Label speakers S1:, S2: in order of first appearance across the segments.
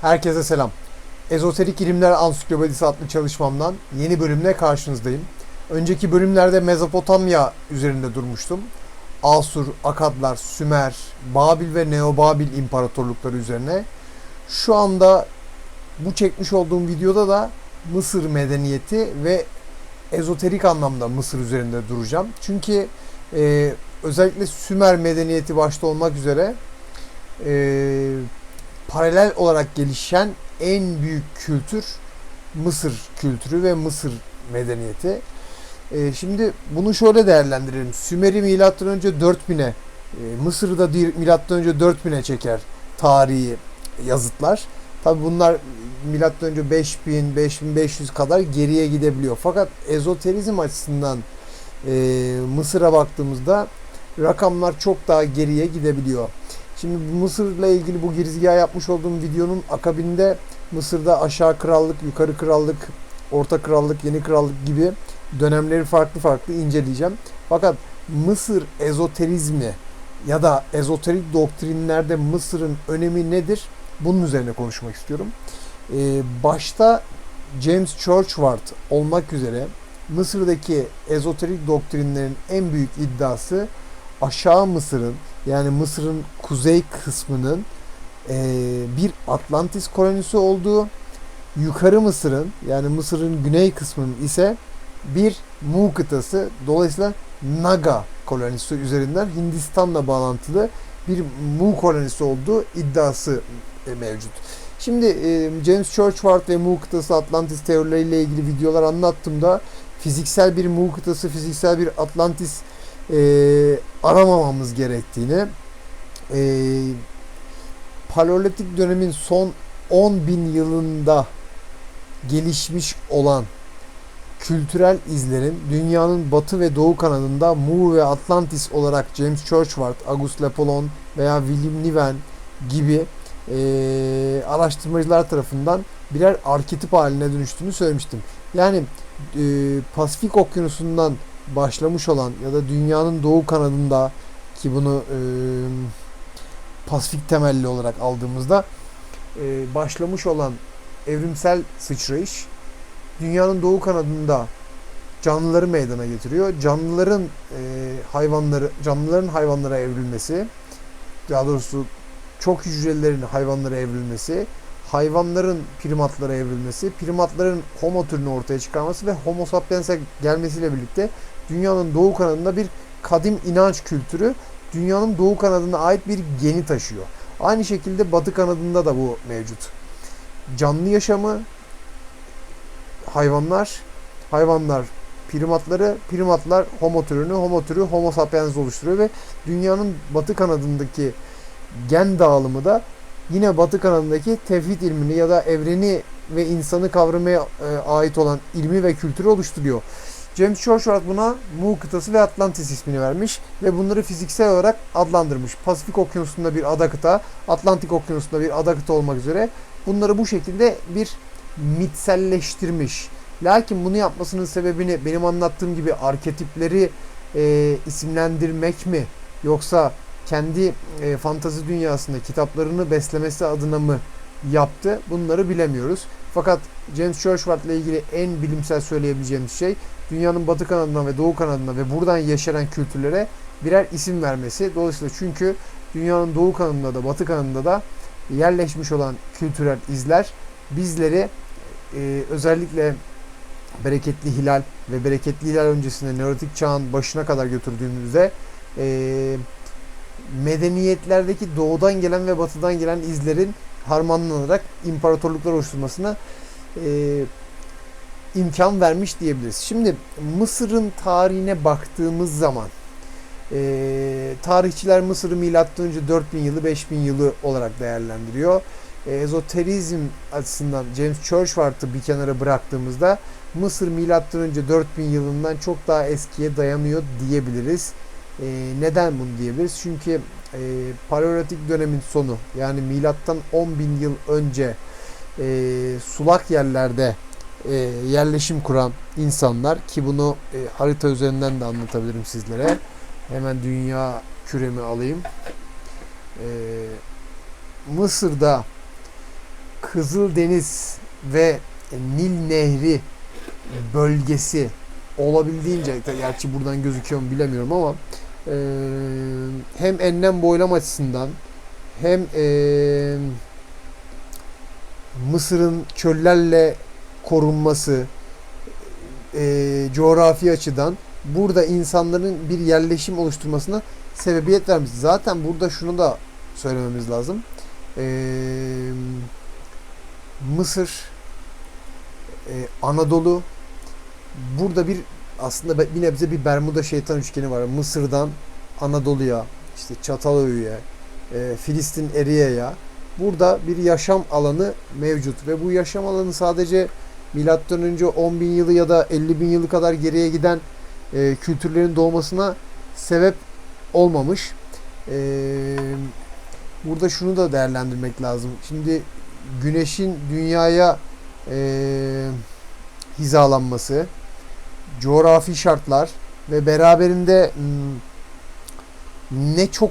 S1: Herkese selam. Ezoterik İlimler Ansiklopedisi adlı çalışmamdan yeni bölümle karşınızdayım. Önceki bölümlerde Mezopotamya üzerinde durmuştum. Asur, Akadlar, Sümer, Babil ve Neobabil imparatorlukları üzerine. Şu anda bu çekmiş olduğum videoda da Mısır medeniyeti ve ezoterik anlamda Mısır üzerinde duracağım. Çünkü e, özellikle Sümer medeniyeti başta olmak üzere e, paralel olarak gelişen en büyük kültür Mısır kültürü ve Mısır medeniyeti. E, şimdi bunu şöyle değerlendirelim. Sümer'i milattan önce 4000'e, e, Mısır'ı da di- milattan önce 4000'e çeker tarihi yazıtlar. Tabi bunlar milattan önce 5000 5500 kadar geriye gidebiliyor. Fakat ezoterizm açısından e, Mısır'a baktığımızda rakamlar çok daha geriye gidebiliyor. Şimdi Mısır'la ilgili bu girizgah yapmış olduğum videonun akabinde Mısır'da aşağı krallık, yukarı krallık, orta krallık, yeni krallık gibi dönemleri farklı farklı inceleyeceğim. Fakat Mısır ezoterizmi ya da ezoterik doktrinlerde Mısır'ın önemi nedir? Bunun üzerine konuşmak istiyorum. Ee, başta James Churchward olmak üzere Mısır'daki ezoterik doktrinlerin en büyük iddiası aşağı Mısır'ın yani Mısır'ın kuzey kısmının eee, bir Atlantis kolonisi olduğu, yukarı Mısır'ın yani Mısır'ın güney kısmının ise bir Mu kıtası dolayısıyla Naga kolonisi üzerinden Hindistan'la bağlantılı bir Mu kolonisi olduğu iddiası e, mevcut. Şimdi e, James Churchward ve Mu kıtası Atlantis teorileriyle ilgili videolar anlattığımda fiziksel bir Mu kıtası, fiziksel bir Atlantis e, aramamamız gerektiğini e, Paleolitik dönemin son 10 bin yılında gelişmiş olan kültürel izlerin dünyanın batı ve doğu kanadında Mu ve Atlantis olarak James Churchward, Auguste Lepolon veya William Niven gibi e, araştırmacılar tarafından birer arketip haline dönüştüğünü söylemiştim. Yani e, Pasifik Okyanusu'ndan başlamış olan ya da dünyanın doğu kanadında ki bunu e, Pasifik temelli olarak aldığımızda e, başlamış olan evrimsel sıçrayış dünyanın doğu kanadında canlıları meydana getiriyor. Canlıların e, hayvanları canlıların hayvanlara evrilmesi daha doğrusu çok hücrelilerin hayvanlara evrilmesi, hayvanların primatlara evrilmesi, primatların homo türünü ortaya çıkarması ve homo sapiens'e gelmesiyle birlikte dünyanın doğu kanadında bir kadim inanç kültürü dünyanın doğu kanadına ait bir geni taşıyor. Aynı şekilde batı kanadında da bu mevcut. Canlı yaşamı, hayvanlar, hayvanlar primatları, primatlar homo türünü, homo türü homo sapiens oluşturuyor ve dünyanın batı kanadındaki gen dağılımı da yine batı kanadındaki tevhid ilmini ya da evreni ve insanı kavramaya e, ait olan ilmi ve kültürü oluşturuyor. James Churchward buna Mu kıtası ve Atlantis ismini vermiş ve bunları fiziksel olarak adlandırmış. Pasifik Okyanusu'nda bir ada kıta, Atlantik Okyanusu'nda bir ada kıta olmak üzere bunları bu şekilde bir mitselleştirmiş. Lakin bunu yapmasının sebebini benim anlattığım gibi arketipleri e, isimlendirmek mi yoksa kendi e, fantazi dünyasında kitaplarını beslemesi adına mı yaptı bunları bilemiyoruz. Fakat James Churchward ile ilgili en bilimsel söyleyebileceğimiz şey dünyanın batı kanadına ve doğu kanadına ve buradan yaşanan kültürlere birer isim vermesi. Dolayısıyla çünkü dünyanın doğu kanadında da batı kanadında da yerleşmiş olan kültürel izler bizleri e, özellikle bereketli hilal ve bereketli hilal öncesinde Neolitik çağın başına kadar götürdüğümüzde e, medeniyetlerdeki doğudan gelen ve batıdan gelen izlerin harmanlanarak imparatorluklar oluşturmasına e, imkan vermiş diyebiliriz. Şimdi Mısır'ın tarihine baktığımız zaman e, tarihçiler Mısır'ı milattan önce 4000 yılı 5000 yılı olarak değerlendiriyor. E, ezoterizm açısından James Churchward'ı bir kenara bıraktığımızda Mısır milattan önce 4000 yılından çok daha eskiye dayanıyor diyebiliriz. E, neden bunu diyebiliriz? Çünkü e, Paleolitik dönemin sonu yani milattan 10 bin yıl önce e, sulak yerlerde e, yerleşim kuran insanlar ki bunu e, harita üzerinden de anlatabilirim sizlere. Hemen dünya küremi alayım. E, Mısır'da Kızıldeniz ve Nil Nehri bölgesi olabildiğince gerçi buradan gözüküyor mu bilemiyorum ama e, hem enlem boylam açısından hem e, Mısır'ın çöllerle korunması e, coğrafi açıdan burada insanların bir yerleşim oluşturmasına sebebiyet vermiş. Zaten burada şunu da söylememiz lazım. E, Mısır, e, Anadolu burada bir aslında bir nebze bir Bermuda şeytan üçgeni var. Mısır'dan Anadolu'ya, işte Çatalhöyük'e, e, Filistin Eriye'ye burada bir yaşam alanı mevcut ve bu yaşam alanı sadece milattan önce 10 bin yılı ya da 50 bin yılı kadar geriye giden e, kültürlerin doğmasına sebep olmamış. E, burada şunu da değerlendirmek lazım. Şimdi güneşin dünyaya e, hizalanması, coğrafi şartlar ve beraberinde ne çok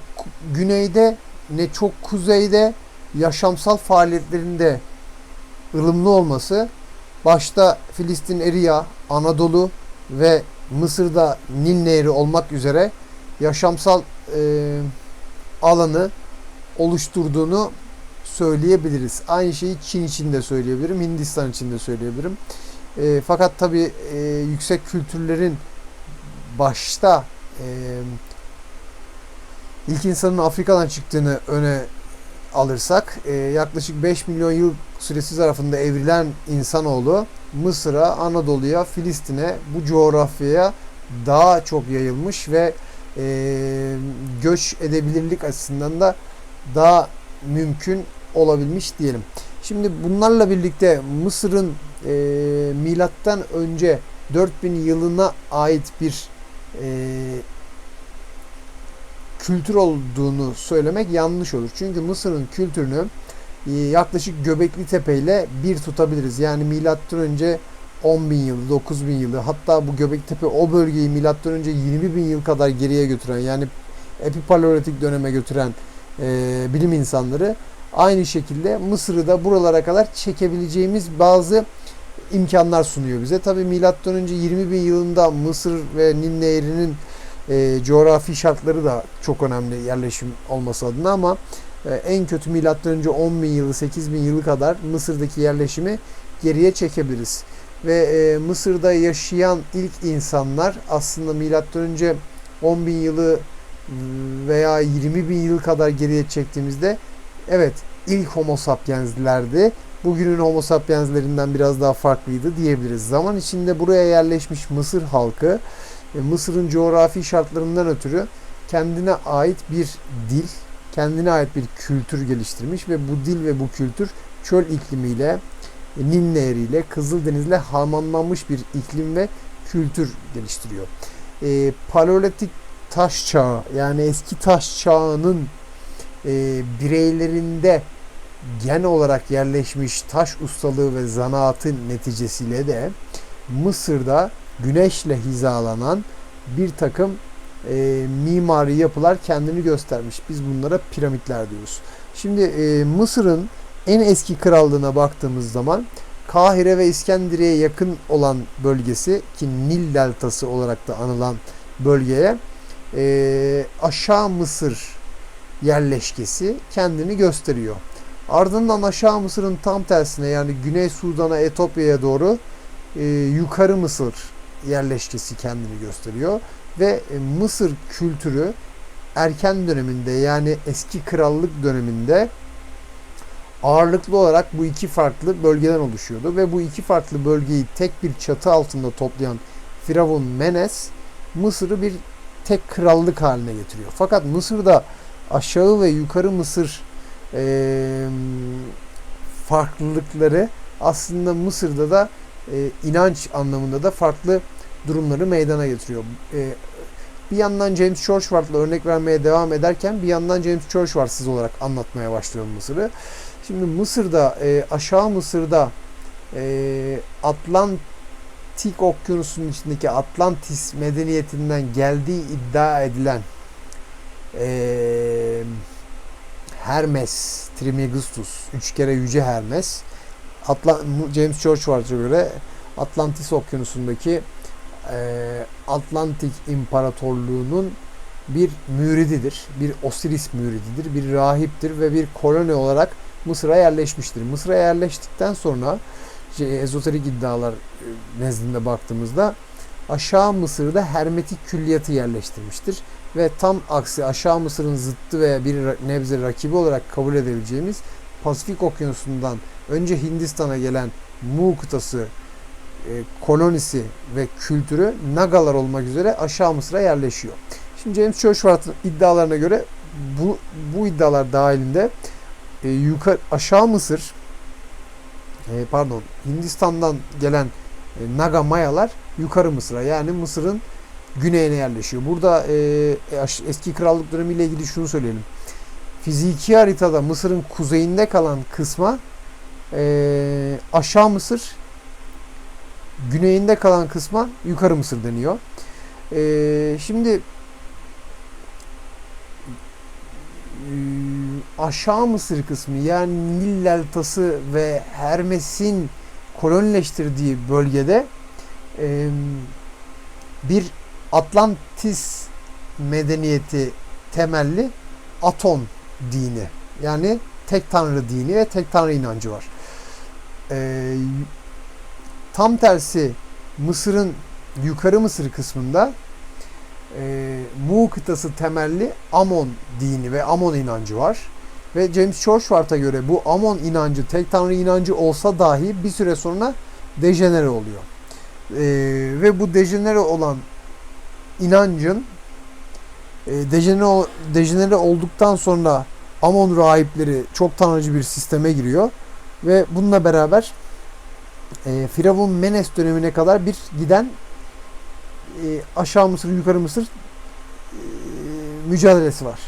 S1: güneyde ne çok kuzeyde yaşamsal faaliyetlerinde ılımlı olması başta Filistin Eriya, Anadolu ve Mısır'da Nil Nehri olmak üzere yaşamsal e, alanı oluşturduğunu söyleyebiliriz. Aynı şeyi Çin için de söyleyebilirim, Hindistan için de söyleyebilirim. E, fakat tabi e, yüksek kültürlerin başta e, ilk insanın Afrika'dan çıktığını öne alırsak e, yaklaşık 5 milyon yıl süresi zarfında evrilen insanoğlu Mısır'a, Anadolu'ya, Filistin'e bu coğrafyaya daha çok yayılmış ve e, göç edebilirlik açısından da daha mümkün olabilmiş diyelim. Şimdi bunlarla birlikte Mısır'ın e, milattan önce 4000 yılına ait bir e, kültür olduğunu söylemek yanlış olur. Çünkü Mısır'ın kültürünü e, yaklaşık Göbekli Tepe ile bir tutabiliriz. Yani milattan önce 10 bin yılı, 9 bin yılı hatta bu Göbekli Tepe o bölgeyi milattan önce 20 bin yıl kadar geriye götüren yani epipaleolitik döneme götüren e, bilim insanları aynı şekilde Mısır'ı da buralara kadar çekebileceğimiz bazı imkanlar sunuyor bize. Tabi milattan önce 20 bin yılında Mısır ve Nil Nehri'nin e, coğrafi şartları da çok önemli yerleşim olması adına ama e, en kötü milattan önce 10 bin yılı 8 bin yılı kadar Mısır'daki yerleşimi geriye çekebiliriz. Ve e, Mısır'da yaşayan ilk insanlar aslında milattan önce 10 bin yılı veya 20 bin yıl kadar geriye çektiğimizde evet ilk homo sapienslerdi. Bugünün homo sapienslerinden biraz daha farklıydı diyebiliriz. Zaman içinde buraya yerleşmiş Mısır halkı Mısır'ın coğrafi şartlarından ötürü kendine ait bir dil, kendine ait bir kültür geliştirmiş ve bu dil ve bu kültür çöl iklimiyle, Nil Nehri ile, Kızıldeniz'le harmanlanmış bir iklim ve kültür geliştiriyor. E, Paleolitik taş çağı yani eski taş çağının e, bireylerinde gen olarak yerleşmiş taş ustalığı ve zanaatın neticesiyle de Mısır'da güneşle hizalanan bir takım e, mimari yapılar kendini göstermiş. Biz bunlara piramitler diyoruz. Şimdi e, Mısır'ın en eski krallığına baktığımız zaman Kahire ve İskenderiye'ye yakın olan bölgesi ki Nil deltası olarak da anılan bölgeye e, aşağı Mısır yerleşkesi kendini gösteriyor. Ardından aşağı Mısır'ın tam tersine yani Güney Sudan'a Etopya'ya doğru e, yukarı Mısır yerleşkesi kendini gösteriyor ve e, Mısır kültürü erken döneminde yani eski krallık döneminde ağırlıklı olarak bu iki farklı bölgeden oluşuyordu ve bu iki farklı bölgeyi tek bir çatı altında toplayan Firavun Menes Mısır'ı bir tek krallık haline getiriyor. Fakat Mısır'da aşağı ve yukarı Mısır e, farklılıkları aslında Mısır'da da e, inanç anlamında da farklı durumları meydana getiriyor. E, bir yandan James Churchward'la örnek vermeye devam ederken bir yandan James Churchward'sız olarak anlatmaya başlıyorum Mısır'ı. Şimdi Mısır'da e, aşağı Mısır'da e, Atlantik Okyanusu'nun içindeki Atlantis medeniyetinden geldiği iddia edilen Hermes Trismegistus, üç kere yüce Hermes Atla- James Churchward'a göre Atlantis Okyanusu'ndaki e, Atlantik İmparatorluğu'nun bir mürididir. Bir Osiris mürididir. Bir rahiptir ve bir koloni olarak Mısır'a yerleşmiştir. Mısır'a yerleştikten sonra şey, ezoterik iddialar nezdinde baktığımızda aşağı Mısır'da hermetik külliyatı yerleştirmiştir. Ve tam aksi aşağı Mısır'ın zıttı veya bir nebze rakibi olarak kabul edebileceğimiz Pasifik Okyanusu'ndan önce Hindistan'a gelen Mu kıtası e, kolonisi ve kültürü Nagalar olmak üzere aşağı Mısır'a yerleşiyor. Şimdi James Churchward'ın iddialarına göre bu, bu iddialar dahilinde e, yukarı aşağı Mısır e, pardon Hindistan'dan gelen e, Naga Mayalar yukarı Mısır'a yani Mısır'ın güneyine yerleşiyor. Burada e, aş- eski krallık dönemiyle ilgili şunu söyleyelim. Fiziki haritada Mısır'ın kuzeyinde kalan kısma e, aşağı Mısır, güneyinde kalan kısma yukarı Mısır deniyor. E, şimdi e, aşağı Mısır kısmı yani Nil deltası ve Hermes'in kolonileştirdiği bölgede e, bir Atlantis medeniyeti temelli Aton dini yani tek tanrı dini ve tek tanrı inancı var. E, tam tersi Mısır'ın yukarı Mısır kısmında e, Mu kıtası temelli Amon dini ve Amon inancı var. Ve James Churchward'a göre bu Amon inancı tek tanrı inancı olsa dahi bir süre sonra dejenere oluyor. E, ve bu dejenere olan inancın e, dejenere, dejenere olduktan sonra Amon rahipleri çok tanrıcı bir sisteme giriyor. Ve bununla beraber e, Firavun Menes dönemine kadar bir giden e, aşağı Mısır yukarı Mısır e, mücadelesi var.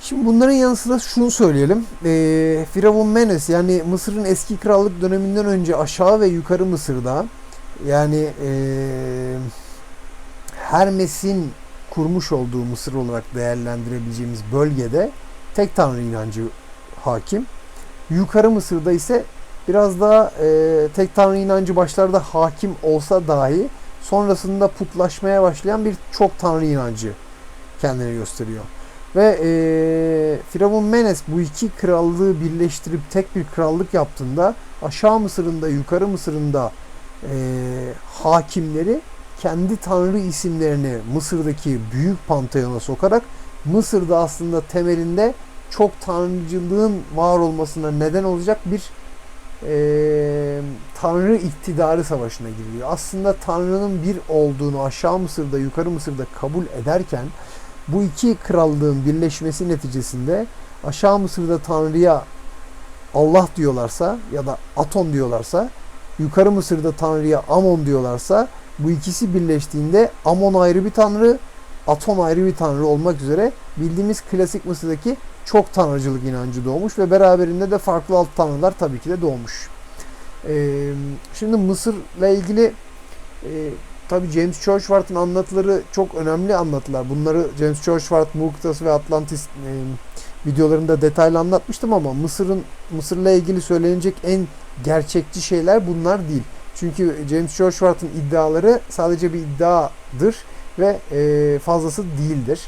S1: Şimdi bunların yanı sıra şunu söyleyelim. E, Firavun Menes yani Mısır'ın eski krallık döneminden önce aşağı ve yukarı Mısır'da yani e, Hermes'in kurmuş olduğu Mısır olarak değerlendirebileceğimiz bölgede tek tanrı inancı hakim. Yukarı Mısır'da ise biraz daha e, tek tanrı inancı başlarda hakim olsa dahi sonrasında putlaşmaya başlayan bir çok tanrı inancı kendini gösteriyor. Ve e, Firavun Menes bu iki krallığı birleştirip tek bir krallık yaptığında aşağı Mısır'ın da yukarı Mısır'ın da e, hakimleri kendi tanrı isimlerini Mısır'daki büyük panteona sokarak Mısır'da aslında temelinde çok tanrıcılığın var olmasına neden olacak bir e, tanrı iktidarı savaşına giriliyor. Aslında tanrının bir olduğunu aşağı Mısır'da yukarı Mısır'da kabul ederken bu iki krallığın birleşmesi neticesinde aşağı Mısır'da tanrıya Allah diyorlarsa ya da Aton diyorlarsa yukarı Mısır'da tanrıya Amon diyorlarsa bu ikisi birleştiğinde Amon ayrı bir tanrı, Aton ayrı bir tanrı olmak üzere bildiğimiz klasik Mısır'daki çok tanrıcılık inancı doğmuş ve beraberinde de farklı alt tanrılar tabii ki de doğmuş. Ee, şimdi Mısır'la ilgili e, tabii James Churchward'ın anlatıları çok önemli anlatılar. Bunları James Churchward, Muğkıtası ve Atlantis e, videolarında detaylı anlatmıştım ama Mısır'ın Mısır'la ilgili söylenecek en gerçekçi şeyler bunlar değil. Çünkü James Churchward'ın iddiaları sadece bir iddiadır ve e, fazlası değildir.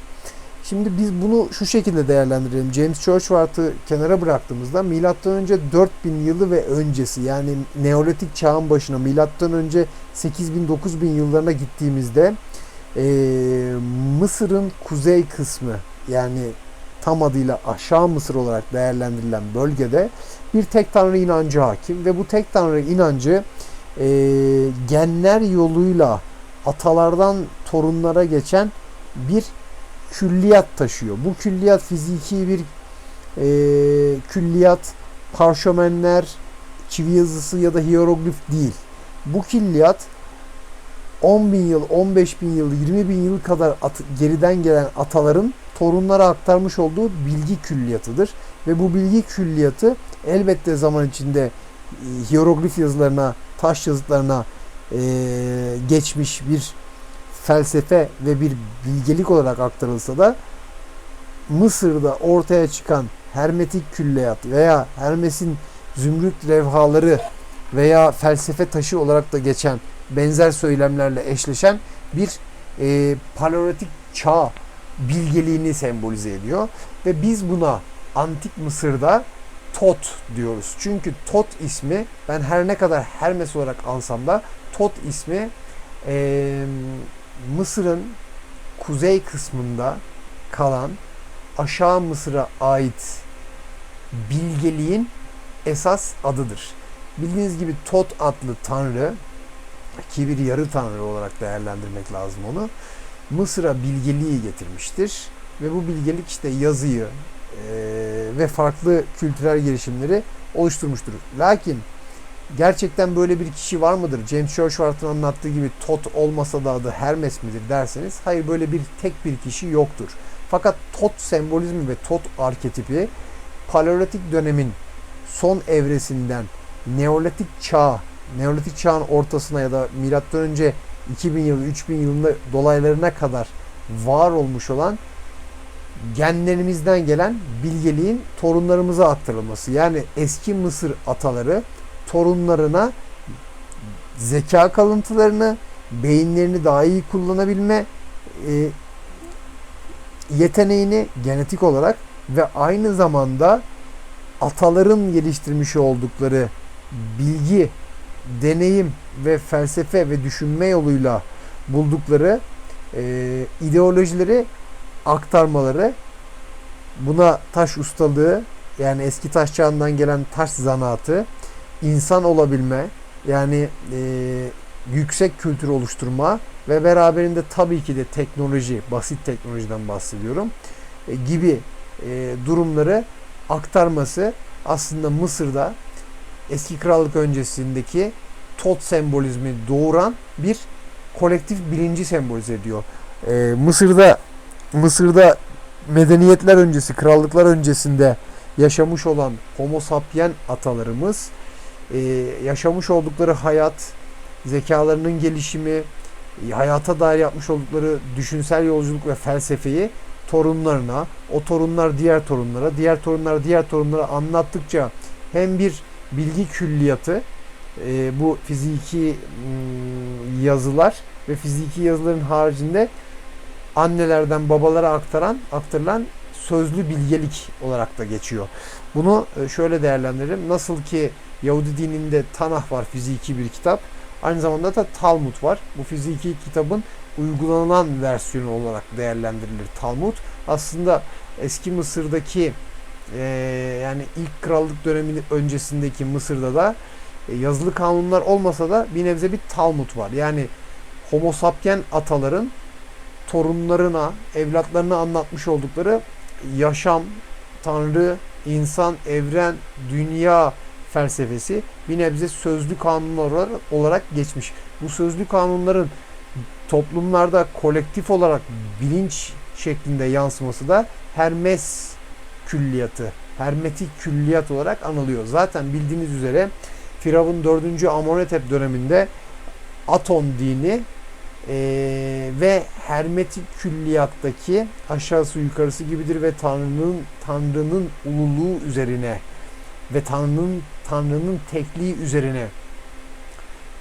S1: Şimdi biz bunu şu şekilde değerlendirelim. James Churchward'ı kenara bıraktığımızda milattan önce 4000 yılı ve öncesi yani Neolitik çağın başına milattan önce 8000 9000 yıllarına gittiğimizde e, Mısır'ın kuzey kısmı yani tam adıyla aşağı Mısır olarak değerlendirilen bölgede bir tek tanrı inancı hakim ve bu tek tanrı inancı e, genler yoluyla atalardan torunlara geçen bir külliyat taşıyor. Bu külliyat fiziki bir e, külliyat, parşömenler, çivi yazısı ya da hieroglif değil. Bu külliyat 10 bin yıl, 15 bin yıl, 20 bin yıl kadar at- geriden gelen ataların torunlara aktarmış olduğu bilgi külliyatıdır. Ve bu bilgi külliyatı elbette zaman içinde e, hieroglif yazılarına, taş yazıtlarına e, geçmiş bir felsefe ve bir bilgelik olarak aktarılsa da Mısır'da ortaya çıkan Hermetik külliyat veya Hermes'in zümrüt levhaları veya felsefe taşı olarak da geçen benzer söylemlerle eşleşen bir e, paleolitik çağ bilgeliğini sembolize ediyor. Ve biz buna antik Mısır'da Tot diyoruz. Çünkü Tot ismi ben her ne kadar Hermes olarak ansam da Tot ismi e, Mısır'ın kuzey kısmında kalan aşağı Mısır'a ait bilgeliğin esas adıdır. Bildiğiniz gibi Tot adlı tanrı ki bir yarı tanrı olarak değerlendirmek lazım onu. Mısır'a bilgeliği getirmiştir ve bu bilgelik işte yazıyı ve farklı kültürel gelişimleri oluşturmuştur. Lakin gerçekten böyle bir kişi var mıdır? James Churchward'ın anlattığı gibi Tot olmasa da adı Hermes midir derseniz hayır böyle bir tek bir kişi yoktur. Fakat Tot sembolizmi ve Tot arketipi Paleolitik dönemin son evresinden Neolitik çağ, Neolitik çağın ortasına ya da milattan önce 2000 yılı 3000 yılında dolaylarına kadar var olmuş olan genlerimizden gelen bilgeliğin torunlarımıza aktarılması. Yani eski Mısır ataları torunlarına zeka kalıntılarını, beyinlerini daha iyi kullanabilme e, yeteneğini genetik olarak ve aynı zamanda ataların geliştirmiş oldukları bilgi, deneyim ve felsefe ve düşünme yoluyla buldukları e, ideolojileri aktarmaları buna taş ustalığı yani eski taş çağından gelen taş zanaatı insan olabilme yani e, yüksek kültür oluşturma ve beraberinde tabii ki de teknoloji basit teknolojiden bahsediyorum e, gibi e, durumları aktarması aslında Mısır'da eski krallık öncesindeki tot sembolizmi doğuran bir kolektif bilinci sembolize ediyor. E, Mısır'da Mısır'da medeniyetler öncesi, krallıklar öncesinde yaşamış olan Homo sapien atalarımız e, yaşamış oldukları hayat, zekalarının gelişimi, e, hayata dair yapmış oldukları düşünsel yolculuk ve felsefeyi torunlarına, o torunlar diğer torunlara, diğer torunlar diğer torunlara anlattıkça hem bir bilgi külliyatı, e, bu fiziki yazılar ve fiziki yazıların haricinde annelerden babalara aktaran, aktarılan sözlü bilgelik olarak da geçiyor. Bunu e, şöyle değerlendirelim. Nasıl ki Yahudi dininde Tanah var fiziki bir kitap. Aynı zamanda da Talmud var. Bu fiziki kitabın uygulanan versiyonu olarak değerlendirilir Talmud. Aslında eski Mısır'daki e, yani ilk krallık döneminin öncesindeki Mısır'da da e, yazılı kanunlar olmasa da bir nebze bir Talmud var. Yani Homo sapien ataların torunlarına, evlatlarına anlatmış oldukları yaşam, tanrı, insan, evren, dünya felsefesi bir nebze sözlü kanunlar olarak geçmiş. Bu sözlü kanunların toplumlarda kolektif olarak bilinç şeklinde yansıması da Hermes külliyatı, hermetik külliyat olarak anılıyor. Zaten bildiğiniz üzere Firavun 4. Amenhotep döneminde Aton dini e, ve hermetik külliyattaki aşağısı yukarısı gibidir ve Tanrı'nın Tanrı'nın ululuğu üzerine ve Tanrı'nın Tanrı'nın tekliği üzerine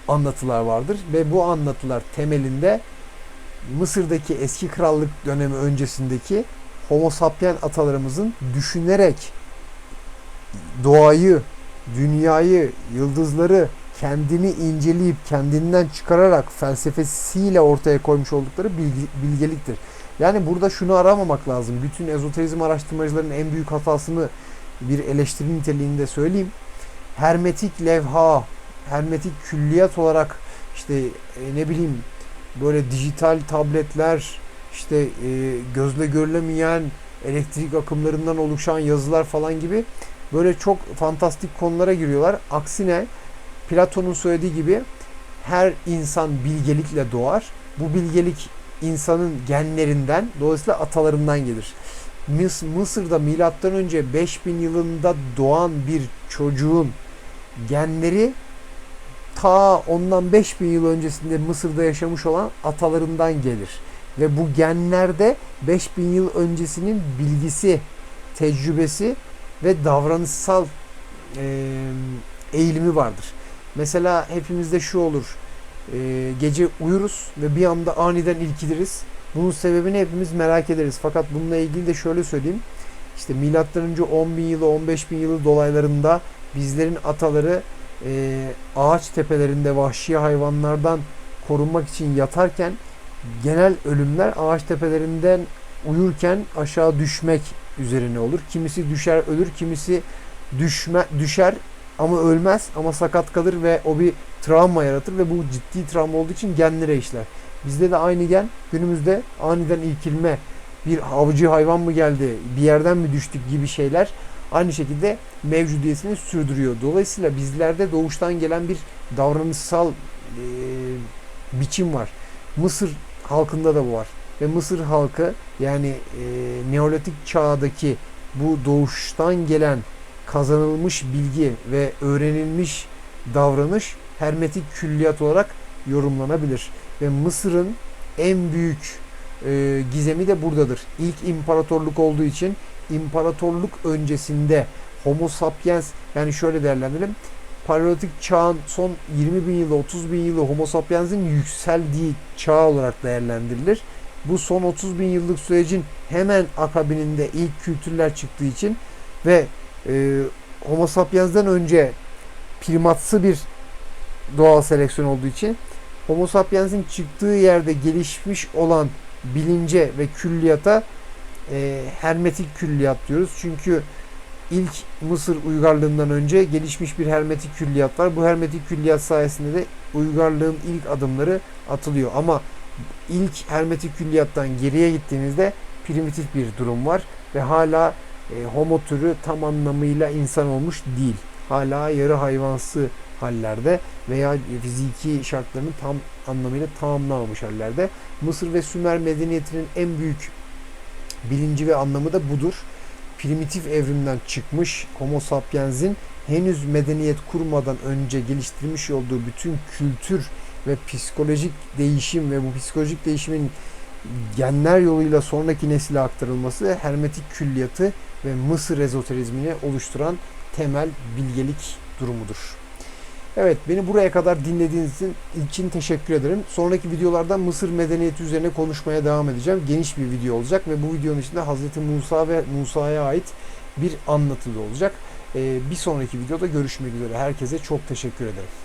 S1: anlatılar vardır. Ve bu anlatılar temelinde Mısır'daki eski krallık dönemi öncesindeki Homo sapien atalarımızın düşünerek doğayı, dünyayı, yıldızları kendini inceleyip kendinden çıkararak felsefesiyle ortaya koymuş oldukları bilgeliktir. Yani burada şunu aramamak lazım. Bütün ezoterizm araştırmacıların en büyük hatasını bir eleştiri niteliğinde söyleyeyim. Hermetik levha, hermetik külliyat olarak işte e, ne bileyim böyle dijital tabletler, işte e, gözle görülemeyen elektrik akımlarından oluşan yazılar falan gibi böyle çok fantastik konulara giriyorlar. Aksine Platon'un söylediği gibi her insan bilgelikle doğar. Bu bilgelik insanın genlerinden, dolayısıyla atalarından gelir. Mıs Mısır'da milattan önce 5000 yılında doğan bir çocuğun genleri ta ondan 5000 yıl öncesinde Mısır'da yaşamış olan atalarından gelir. Ve bu genlerde 5000 yıl öncesinin bilgisi, tecrübesi ve davranışsal e, eğilimi vardır. Mesela hepimizde şu olur. e, gece uyuruz ve bir anda aniden irkiliriz. Bunun sebebini hepimiz merak ederiz. Fakat bununla ilgili de şöyle söyleyeyim. İşte milattan önce 10 bin yılı 15 bin yılı dolaylarında bizlerin ataları e, ağaç tepelerinde vahşi hayvanlardan korunmak için yatarken genel ölümler ağaç tepelerinden uyurken aşağı düşmek üzerine olur. Kimisi düşer ölür, kimisi düşme düşer ama ölmez ama sakat kalır ve o bir travma yaratır ve bu ciddi travma olduğu için genlere işler. Bizde de aynı gen günümüzde aniden irkilme, bir avcı hayvan mı geldi, bir yerden mi düştük gibi şeyler aynı şekilde mevcudiyetini sürdürüyor. Dolayısıyla bizlerde doğuştan gelen bir davranışsal e, biçim var. Mısır halkında da bu var. Ve Mısır halkı yani e, Neolitik çağdaki bu doğuştan gelen kazanılmış bilgi ve öğrenilmiş davranış hermetik külliyat olarak yorumlanabilir. Ve Mısır'ın en büyük e, gizemi de buradadır. İlk imparatorluk olduğu için imparatorluk öncesinde Homo sapiens yani şöyle değerlendirelim. Paleolitik çağın son 20 bin yılı 30 bin yılı Homo sapiens'in yükseldiği çağ olarak değerlendirilir. Bu son 30 bin yıllık sürecin hemen akabininde ilk kültürler çıktığı için ve e, Homo sapiens'den önce primatsı bir doğal seleksiyon olduğu için Homo sapiens'in çıktığı yerde gelişmiş olan bilince ve külliyata e, hermetik külliyat diyoruz. Çünkü ilk Mısır uygarlığından önce gelişmiş bir hermetik külliyat var. Bu hermetik külliyat sayesinde de uygarlığın ilk adımları atılıyor. Ama ilk hermetik külliyattan geriye gittiğinizde primitif bir durum var ve hala e, homo türü tam anlamıyla insan olmuş değil. Hala yarı hayvansı hallerde veya fiziki şartlarını tam anlamıyla tamamlamamış hallerde. Mısır ve Sümer medeniyetinin en büyük bilinci ve anlamı da budur. Primitif evrimden çıkmış Homo sapiens'in henüz medeniyet kurmadan önce geliştirmiş olduğu bütün kültür ve psikolojik değişim ve bu psikolojik değişimin genler yoluyla sonraki nesile aktarılması hermetik külliyatı ve Mısır ezoterizmini oluşturan temel bilgelik durumudur. Evet beni buraya kadar dinlediğiniz için, teşekkür ederim. Sonraki videolarda Mısır medeniyeti üzerine konuşmaya devam edeceğim. Geniş bir video olacak ve bu videonun içinde Hazreti Musa ve Musa'ya ait bir anlatı da olacak. Ee, bir sonraki videoda görüşmek üzere. Herkese çok teşekkür ederim.